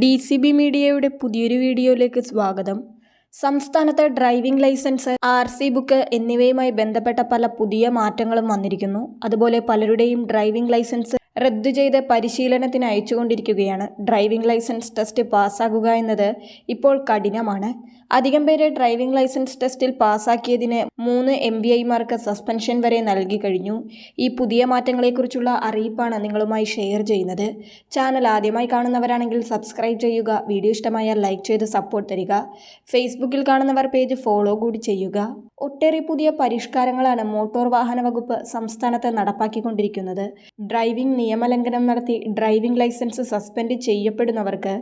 D C B മീഡിയയുടെ പുതിയൊരു വീഡിയോയിലേക്ക് സ്വാഗതം. സംസ്ഥാനത്തെ driving licence R C book എന്നിവയുമായി ബന്ധപ്പെട്ട പല പുതിയ മാറ്റങ്ങളും വന്നിരിക്കുന്നു. അതുപോലെ പലരുടെയും ഡ്രൈവിംഗ് ലൈസൻസ് റദ്ദു ചെയ്ത് പരിശീലനത്തിന് അയച്ചുകൊണ്ടിരിക്കുകയാണ്. ഡ്രൈവിംഗ് ലൈസൻസ് ടെസ്റ്റ് പാസ്സാകുക എന്നത് ഇപ്പോൾ കഠിനമാണ്. അധികം പേരെ ഡ്രൈവിംഗ് ലൈസൻസ് ടെസ്റ്റിൽ പാസ്സാക്കിയതിന് മൂന്ന് എം ബി ഐമാർക്ക് സസ്പെൻഷൻ വരെ നൽകി കഴിഞ്ഞു. ഈ പുതിയ മാറ്റങ്ങളെക്കുറിച്ചുള്ള അറിയിപ്പാണ് നിങ്ങളുമായി ഷെയർ ചെയ്യുന്നത്. ചാനൽ ആദ്യമായി കാണുന്നവരാണെങ്കിൽ സബ്സ്ക്രൈബ് ചെയ്യുക വീഡിയോ ഇഷ്ടമായാൽ ലൈക്ക് ചെയ്ത് സപ്പോർട്ട് തരിക. ഫേസ്ബുക്കിൽ കാണുന്നവർ പേജ് ഫോളോ കൂടി ചെയ്യുക. ഒട്ടേറെ പുതിയ പരിഷ്കാരങ്ങളാണ് മോട്ടോർ വാഹന വകുപ്പ് സംസ്ഥാനത്ത് നടപ്പാക്കിക്കൊണ്ടിരിക്കുന്നത്. ഡ്രൈവിംഗ് നിയമലംഘനം നടത്തി ഡ്രൈവിംഗ് ലൈസൻസ് സസ്പെൻഡ് ചെയ്യപ്പെടുന്നവർക്ക്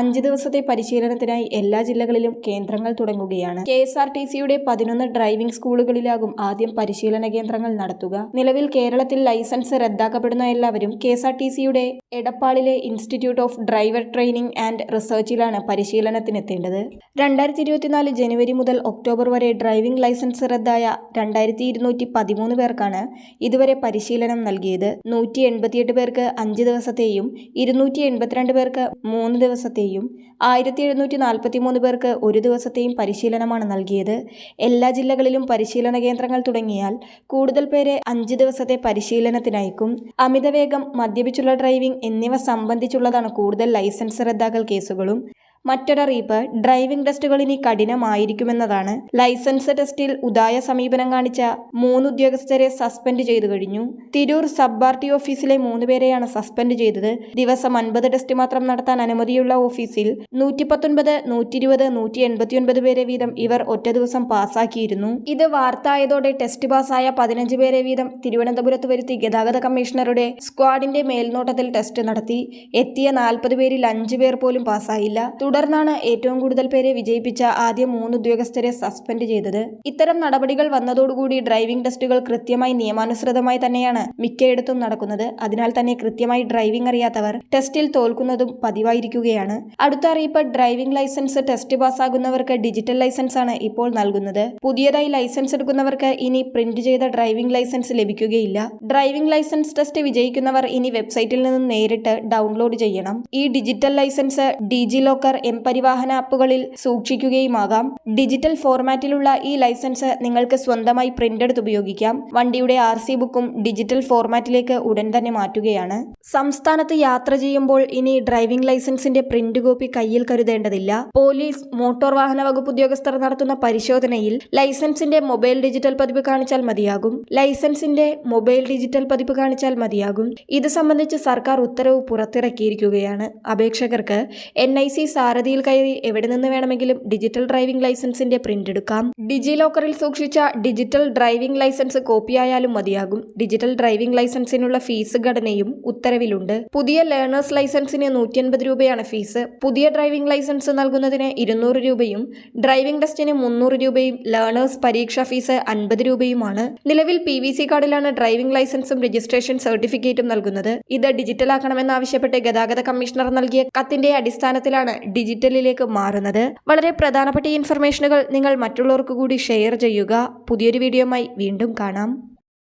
അഞ്ച് ദിവസത്തെ പരിശീലനത്തിനായി എല്ലാ ജില്ലകളിലും കേന്ദ്രങ്ങൾ തുടങ്ങുകയാണ്. കെ എസ് ആർ ടി സിയുടെ പതിനൊന്ന് ഡ്രൈവിംഗ് സ്കൂളുകളിലാകും ആദ്യം പരിശീലന കേന്ദ്രങ്ങൾ നടത്തുക. നിലവിൽ കേരളത്തിൽ ലൈസൻസ് റദ്ദാക്കപ്പെടുന്ന എല്ലാവരും കെ എസ് ആർ ടി സിയുടെ എടപ്പാളിലെ institute of driver training and റിസർച്ചിലാണ് പരിശീലനത്തിനെത്തേണ്ടത്. രണ്ടായിരത്തി ഇരുപത്തിനാല് ജനുവരി മുതൽ ഒക്ടോബർ വരെ ഡ്രൈവിംഗ് ലൈസൻസ് റദ്ദായ രണ്ടായിരത്തി ഇരുന്നൂറ്റി പതിമൂന്ന് പേർക്കാണ് ഇതുവരെ പരിശീലനം നൽകിയത്. നൂറ്റി എൺപത്തിയെട്ട് പേർക്ക് അഞ്ച് ദിവസത്തെയും ഇരുന്നൂറ്റി എൺപത്തിരണ്ട് പേർക്ക് മൂന്ന് ദിവസത്തെയും ആയിരത്തി എഴുന്നൂറ്റി നാൽപ്പത്തി മൂന്ന് പേർക്ക് ഒരു ദിവസത്തെയും പരിശീലനമാണ് നൽകിയത്. എല്ലാ ജില്ലകളിലും പരിശീലന കേന്ദ്രങ്ങൾ തുടങ്ങിയാൽ കൂടുതൽ പേരെ അഞ്ച് ദിവസത്തെ പരിശീലനത്തിനയക്കും. അമിതവേഗം മദ്യപിച്ചുള്ള ഡ്രൈവിംഗ് എന്നിവ സംബന്ധിച്ചുള്ളതാണ് കൂടുതൽ ലൈസൻസ് റദ്ദാക്കൽ കേസുകളും. മറ്റൊരറിയിപ്പ് ഡ്രൈവിംഗ് ടെസ്റ്റുകൾ ഇനി കഠിനമായിരിക്കുമെന്നതാണ്. ലൈസൻസ് ടെസ്റ്റിൽ ഉദായ സമീപനം കാണിച്ച മൂന്ന് ഉദ്യോഗസ്ഥരെ സസ്പെൻഡ് ചെയ്തു കഴിഞ്ഞു. തിരൂർ സബ് ആർ ടി ഓഫീസിലെ മൂന്നുപേരെയാണ് സസ്പെൻഡ് ചെയ്തത്. ദിവസം അൻപത് ടെസ്റ്റ് മാത്രം നടത്താൻ അനുമതിയുള്ള ഓഫീസിൽ നൂറ്റി പത്തൊൻപത് നൂറ്റി ഇരുപത് നൂറ്റി എൺപത്തിയൊൻപത് പേരെ വീതം ഇവർ ഒറ്റ ദിവസം പാസ്സാക്കിയിരുന്നു. ഇത് വാർത്തായതോടെ ടെസ്റ്റ് പാസ്സായ പതിനഞ്ച് പേരെ വീതം തിരുവനന്തപുരത്ത് വരുത്തി ഗതാഗത കമ്മീഷണറുടെ സ്ക്വാഡിന്റെ മേൽനോട്ടത്തിൽ ടെസ്റ്റ് നടത്തി. എത്തിയ നാൽപ്പത് പേരിൽ അഞ്ചു പേർ പോലും പാസ്സായില്ല. തുടർന്നാണ് ഏറ്റവും കൂടുതൽ പേരെ വിജയിപ്പിച്ച ആദ്യ മൂന്ന് ഉദ്യോഗസ്ഥരെ സസ്പെൻഡ് ചെയ്തത്. ഇത്തരം നടപടികൾ വന്നതോടുകൂടി ഡ്രൈവിംഗ് ടെസ്റ്റുകൾ കൃത്യമായി നിയമാനുസൃതമായി തന്നെയാണ് മിക്കയിടത്തും നടക്കുന്നത്. അതിനാൽ തന്നെ കൃത്യമായി ഡ്രൈവിംഗ് അറിയാത്തവർ ടെസ്റ്റിൽ തോൽക്കുന്നതും പതിവായിരിക്കുകയാണ്. അടുത്ത അറിയിപ്പ് ഡ്രൈവിംഗ് ലൈസൻസ് ടെസ്റ്റ് പാസ്സാകുന്നവർക്ക് ഡിജിറ്റൽ ലൈസൻസ് ആണ് ഇപ്പോൾ നൽകുന്നത്. പുതിയതായി ലൈസൻസ് എടുക്കുന്നവർക്ക് ഇനി പ്രിന്റ് ചെയ്ത ഡ്രൈവിംഗ് ലൈസൻസ് ലഭിക്കുകയില്ല. ഡ്രൈവിംഗ് ലൈസൻസ് ടെസ്റ്റ് വിജയിക്കുന്നവർ ഇനി വെബ്സൈറ്റിൽ നിന്നും നേരിട്ട് ഡൗൺലോഡ് ചെയ്യണം. ഈ digital license DigiLocker M Parivahan ആപ്പുകളിൽ സൂക്ഷിക്കുകയുമാകാം. ഡിജിറ്റൽ ഫോർമാറ്റിലുള്ള ഈ ലൈസൻസ് നിങ്ങൾക്ക് സ്വന്തമായി പ്രിന്റ് എടുത്ത് ഉപയോഗിക്കാം. വണ്ടിയുടെ ആർ സി ബുക്കും ഡിജിറ്റൽ ഫോർമാറ്റിലേക്ക് ഉടൻ തന്നെ മാറ്റുകയാണ്. സംസ്ഥാനത്ത് യാത്ര ചെയ്യുമ്പോൾ ഇനി ഡ്രൈവിംഗ് ലൈസൻസിന്റെ പ്രിന്റ് കോപ്പി കയ്യിൽ കരുതേണ്ടതില്ല. പോലീസ് മോട്ടോർ വാഹന വകുപ്പ് ഉദ്യോഗസ്ഥർ നടത്തുന്ന പരിശോധനയിൽ ലൈസൻസിന്റെ മൊബൈൽ ഡിജിറ്റൽ പതിപ്പ് കാണിച്ചാൽ മതിയാകും. ലൈസൻസിന്റെ മൊബൈൽ ഡിജിറ്റൽ പതിപ്പ് കാണിച്ചാൽ മതിയാകും. ഇത് സംബന്ധിച്ച് സർക്കാർ ഉത്തരവ് പുറത്തിറക്കിയിരിക്കുകയാണ്. അപേക്ഷകർക്ക് എൻ ഐ സി സാരഥിയിൽ കയറി എവിടെ നിന്ന് വേണമെങ്കിലും ഡിജിറ്റൽ ഡ്രൈവിംഗ് ലൈസൻസിന്റെ പ്രിന്റ് എടുക്കാം. ഡിജി ലോക്കറിൽ സൂക്ഷിച്ച ഡിജിറ്റൽ ഡ്രൈവിംഗ് ലൈസൻസ് കോപ്പിയായാലും മതിയാകും. ഡിജിറ്റൽ ഡ്രൈവിംഗ് ലൈസൻസിനുള്ള ഫീസ് ഘടനയും ഉത്തരവിലുണ്ട്. പുതിയ ലേണേഴ്സ് ലൈസൻസിന് നൂറ്റി രൂപയാണ് ഫീസ് പുതിയ ഡ്രൈവിംഗ് ലൈസൻസ് നൽകുന്നതിന് ഇരുന്നൂറ് രൂപയും ഡ്രൈവിംഗ് ടെസ്റ്റിന് മുന്നൂറ് രൂപയും ലേണേഴ്സ് പരീക്ഷാ ഫീസ് അൻപത് രൂപയുമാണ്. നിലവിൽ പി വി സി കാർഡിലാണ് ഡ്രൈവിംഗ് ലൈസൻസും രജിസ്ട്രേഷൻ സർട്ടിഫിക്കറ്റും നൽകുന്നത്. ഇത് ഡിജിറ്റലാക്കണമെന്നാവശ്യപ്പെട്ട് ഗതാഗത കമ്മീഷണർ നൽകിയ കത്തിന്റെ അടിസ്ഥാനത്തിലാണ് ഡിജിറ്റലിലേക്ക് മാറുന്നത്. വളരെ പ്രധാനപ്പെട്ട ഇൻഫർമേഷനുകൾ നിങ്ങൾ മറ്റുള്ളവർക്ക് കൂടി ഷെയർ ചെയ്യുക. പുതിയൊരു വീഡിയോയുമായി വീണ്ടും കാണാം.